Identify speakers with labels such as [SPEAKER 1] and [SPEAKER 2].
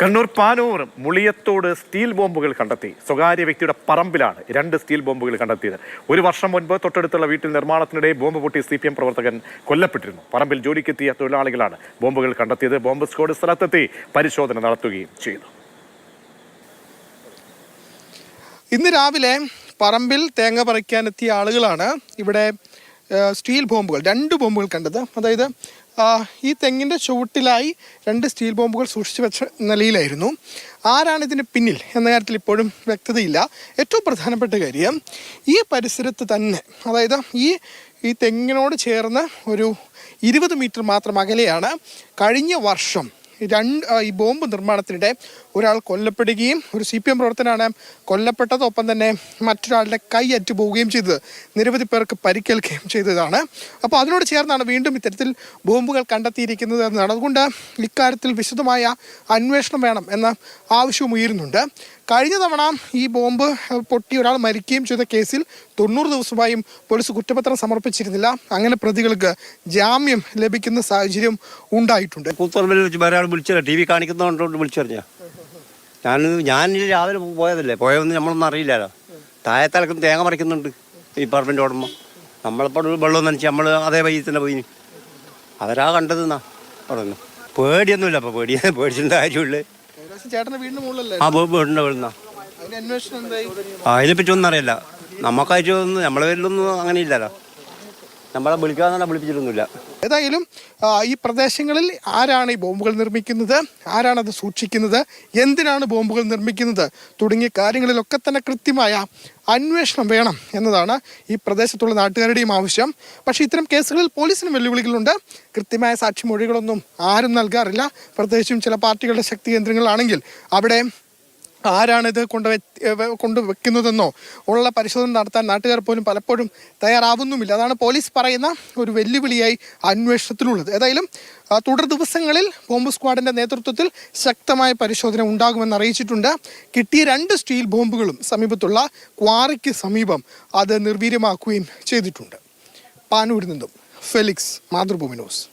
[SPEAKER 1] Kannur Panoor Muliyathode steel ബോംബുകൾ കണ്ടെത്തി. സ്വകാര്യ വ്യക്തിയുടെ പറമ്പിലാണ് രണ്ട് സ്റ്റീൽ ബോംബുകൾ കണ്ടെത്തിയത്. ഒരു വർഷം മുൻപ് തൊട്ടടുത്തുള്ള വീട്ടിൽ നിർമ്മാണത്തിനിടെ ബോംബ് പൊട്ടി സി പ്രവർത്തകൻ കൊല്ലപ്പെട്ടിരുന്നു. പറമ്പിൽ ജോലിക്കെത്തിയ തൊഴിലാളികളാണ് ബോംബുകൾ കണ്ടെത്തിയത്. ബോംബ് സ്ക്വാഡ് സ്ഥലത്തെത്തി പരിശോധന നടത്തുകയും ചെയ്തു.
[SPEAKER 2] ഇന്ന് രാവിലെ പറമ്പിൽ തേങ്ങ പറിക്കാനെത്തിയ ആളുകളാണ് ഇവിടെ സ്റ്റീൽ ബോംബുകൾ രണ്ട് ബോംബുകൾ കണ്ടത്. അതായത് ഈ തെങ്ങിന്റെ ചുവട്ടിലായി രണ്ട് സ്റ്റീൽ ബോംബുകൾ സൂക്ഷിച്ചു വെച്ച നിലയിലായിരുന്നു. ആരാണ് ഇതിന് പിന്നിൽ എന്ന കാര്യത്തിൽ ഇപ്പോഴും വ്യക്തതയില്ല. ഏറ്റവും പ്രധാനപ്പെട്ട കാര്യം ഈ പരിസരത്ത് തന്നെ അതായത് ഈ ഈ തെങ്ങിനോട് ചേർന്ന് ഒരു ഇരുപത് മീറ്റർ മാത്രം അകലെയാണ് കഴിഞ്ഞ വർഷം രണ്ട് ഈ ബോംബ് നിർമ്മാണത്തിനിടെ ഒരാൾ കൊല്ലപ്പെടുകയും ഒരു സി പി എം പ്രവർത്തനാണ് കൊല്ലപ്പെട്ടതൊപ്പം തന്നെ മറ്റൊരാളുടെ കൈ അറ്റു പോവുകയും ചെയ്തത്. നിരവധി പേർക്ക് പരിക്കേൽക്കുകയും ചെയ്തതാണ്. അപ്പോൾ അതിനോട് ചേർന്നാണ് വീണ്ടും ഇത്തരത്തിൽ ബോംബുകൾ കണ്ടെത്തിയിരിക്കുന്നത് എന്നാണ് അതുകൊണ്ട് ഇക്കാര്യത്തിൽ വിശദമായ അന്വേഷണം വേണം എന്ന ആവശ്യവും ഉയരുന്നുണ്ട്. കഴിഞ്ഞ തവണ ഈ ബോംബ് പൊട്ടി ഒരാൾ മരിക്കുകയും ചെയ്ത കേസിൽ തൊണ്ണൂറ് ദിവസമായും പോലീസ് കുറ്റപത്രം സമർപ്പിച്ചിരുന്നില്ല. അങ്ങനെ പ്രതികൾക്ക് ജാമ്യം ലഭിക്കുന്ന സാഹചര്യം ഉണ്ടായിട്ടുണ്ട്.
[SPEAKER 3] കൂത്തുറമ്പിൽ വെച്ച് ആൾ ടി വി കാണിക്കുന്നതുകൊണ്ട് വിളിച്ചറിഞ്ഞ? ഞാൻ ഞാൻ രാവിലെ പോയതല്ലേ? പോയതൊന്നും നമ്മളൊന്നും അറിയില്ലല്ലോ. താഴത്തലക്കും തേങ്ങ മറിക്കുന്നുണ്ട് പറമ്പിന്റെ ഓടുമ്പ. നമ്മളിപ്പോൾ വെള്ളം നനച്ച് നമ്മൾ അതേ വഴി തന്നെ പോയി അവരാ കണ്ടത് എന്നാ പറഞ്ഞു. പേടിയൊന്നുമില്ല അപ്പോൾ പേടി. പേടിച്ചിട്ട് കാര്യമുള്ളൂ ആ
[SPEAKER 2] വീടിന്റെ അതിനെ
[SPEAKER 3] അതിനെപ്പറ്റി ഒന്നും അറിയില്ല. നമുക്കായിട്ട് ഒന്നും നമ്മളെ പേരിലൊന്നും അങ്ങനെ ഇല്ലല്ലോ. നമ്മളെ വിളിക്കാന്നല്ല വിളിപ്പിച്ചിട്ടൊന്നുമില്ല.
[SPEAKER 2] ഏതായാലും ഈ പ്രദേശങ്ങളിൽ ആരാണ് ഈ ബോംബുകൾ നിർമ്മിക്കുന്നത്? ആരാണ് അത് സൂക്ഷിക്കുന്നത്? എന്തിനാണ് ബോംബുകൾ നിർമ്മിക്കുന്നത്? തുടങ്ങിയ കാര്യങ്ങളിലൊക്കെ തന്നെ കൃത്യമായ അന്വേഷണം വേണം എന്നതാണ് ഈ പ്രദേശത്തുള്ള നാട്ടുകാരുടെയും ആവശ്യം. പക്ഷേ ഇത്തരം കേസുകളിൽ പോലീസിന് വെല്ലുവിളികളുണ്ട്. കൃത്യമായ സാക്ഷിമൊഴികളൊന്നും ആരും നൽകാറില്ല. പ്രത്യേകിച്ചും ചില പാർട്ടികളുടെ ശക്തി കേന്ദ്രങ്ങളാണെങ്കിൽ അവിടെ ആരാണിത് കൊണ്ട് കൊണ്ട് വെക്കുന്നതെന്നോ ഉള്ള പരിശോധന നടത്താൻ നാട്ടുകാർ പോലും പലപ്പോഴും തയ്യാറാവുന്നുമില്ല. അതാണ് പോലീസ് പറയുന്ന ഒരു വെല്ലുവിളിയായി അന്വേഷണത്തിലുള്ളത്. ഏതായാലും തുടർ ദിവസങ്ങളിൽ ബോംബ് സ്ക്വാഡിന്റെ നേതൃത്വത്തിൽ ശക്തമായ പരിശോധന ഉണ്ടാകുമെന്ന് അറിയിച്ചിട്ടുണ്ട്. കിട്ടിയ രണ്ട് സ്റ്റീൽ ബോംബുകളും സമീപത്തുള്ള ക്വാറിക്ക് സമീപം അത് നിർവീര്യമാക്കുകയും ചെയ്തിട്ടുണ്ട്. പാനൂരിൽ നിന്നും ഫെലിക്സ് മാതൃഭൂമി ന്യൂസ്.